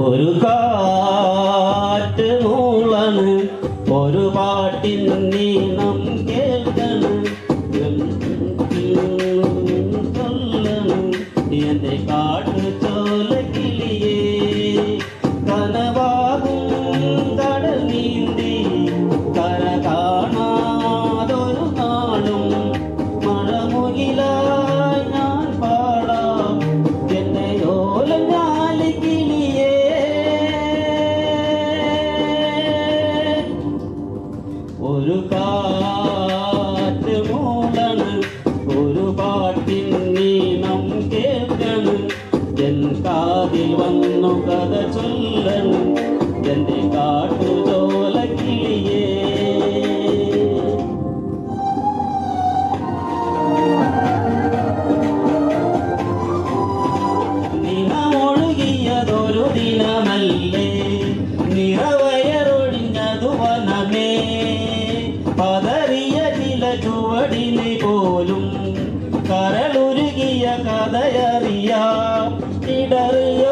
ഒരു കാറ്റ് നൂളന് ഒരു പാട്ടിൻ നീണം വന്നു കഥ ചൊല്ലണ് എന്റെ കാട്ടുചോല കിളിയേ നിറമൊഴുകിയതൊരു ദിനമല്ലേ നിറവയറൊഴിഞ്ഞതു വനമേ പതറിയ ചില ചുവടിനെ പോലും കരളുരുകിയ കഥയറിയാം ഇടറിയൊരീണം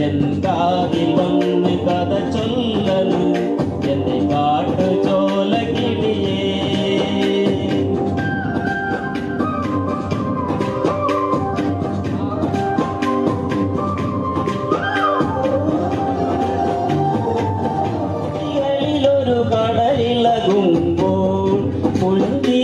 എൻ കാതിൽ വന്ന് കഥ ചൊല്ലണ് എന്റെ കാട്ടു ചോല കിളിയേ കടലിളകുമ്പോൾ പുഞ്ചിരിയൊരു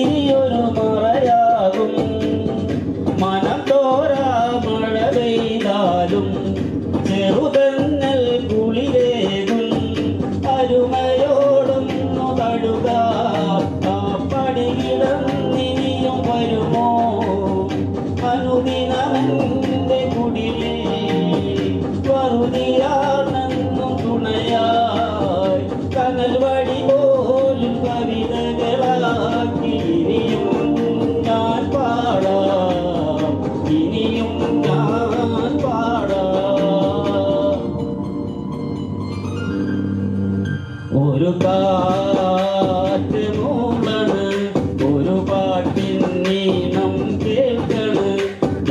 ഒരു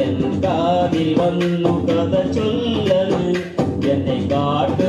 എൻ കാതിൽ വന്നു കഥ ചൊല്ലണ് എന്നെ കാട്ട്